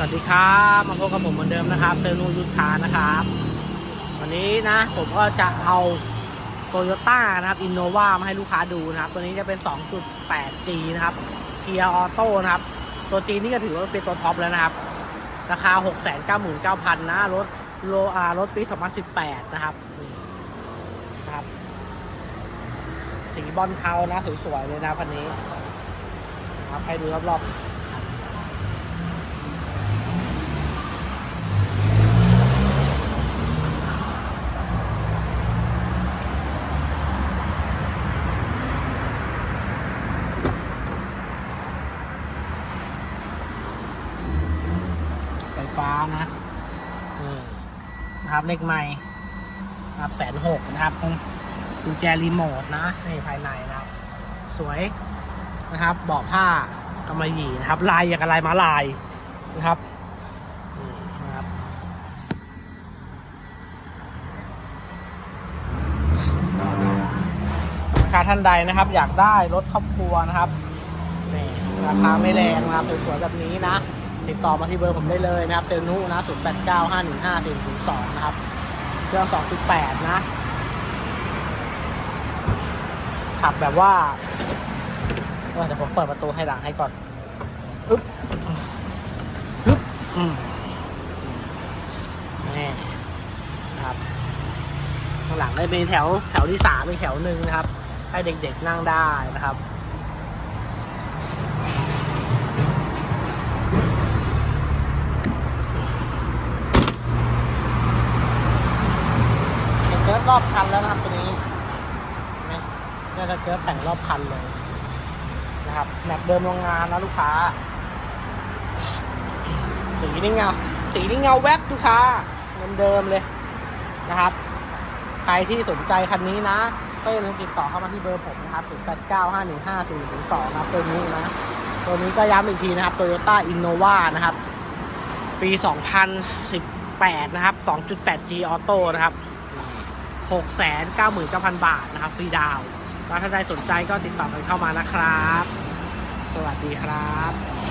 สวัสดีครับมาพบกับผมเหมือนเดิมนะครับเซนูยุทธานะครับ วันนี้นะผมก็จะเอาโตโยต้านะครับอินโนวามาให้ลูกค้าดูนะครับ ตัวนี้จะเป็น 2.8G นะครับเกียร์ออโต้นะครับ ตัวจีนี่ก็ถือว่าเป็นตัวท็อปแล้วนะครับ ราคา 699,000นะรถโลอารถปี 2018 นะครับนี่นะครับสีบอลเทานะสวยๆเลยนะคันนี้นะครับให้ดูรอบๆ ฟ้านะนะครับเลขใหม่ครับแสนหกนะครับกุญแจรีโมทนะในภายในนะครับ สวยนะครับเบาะผ้ากำมะหยี่นะครับ ลายอย่างกับลายม้าลายนะครับนี่นะครับ ราคาท่านใดนะครับ อยากได้รถครอบครัวนะครับนี่ราคาไม่แรงนะครับสวยๆแบบนี้นะ ติดต่อมาที่เบอร์ผมได้เลยนะครับเซลนุนะ0 8 9 5 1 5 4 0 2นะครับ เครื่อง2.8นะ ขับแบบว่าเออเดี๋ยวผมเปิดประตูให้หลังให้ก่อนอึ๊บอึ๊บอืมนี่นะครับข้างหลังได้มีแถวแถวที่สามอีกแถวหนึ่งนะครับ ให้เด็กๆนั่งได้นะครับ เป็นเกิ รอบคันแล้วนะครับตัวนี้เนไหมเนี่ยจะเกิร์ฟแต่งรอบคันเลยนะครับแมปเดิมโรงงานนะลูกค้า สีนี่เงา สีนี่เงาแวบลูกค้าเดิมๆเลยนะครับ ใครที่สนใจคันนี้นะก็อย่าลืมติดต่อเข้ามาที่เบอร์ผมนะครับ0 8 9 5 1 5 4 0 2นะครับตัวนี้นะ ตัวนี้ก็ย้ำอีกทีนะครับ Toyota Innova นะครับ ปี 2018 นะครับ 2.8G Auto นะครับ 699,000 บาทนะครับฟรีดาวน์ถ้าใครสนใจก็ติดต่อกันเข้ามานะครับ สวัสดีครับ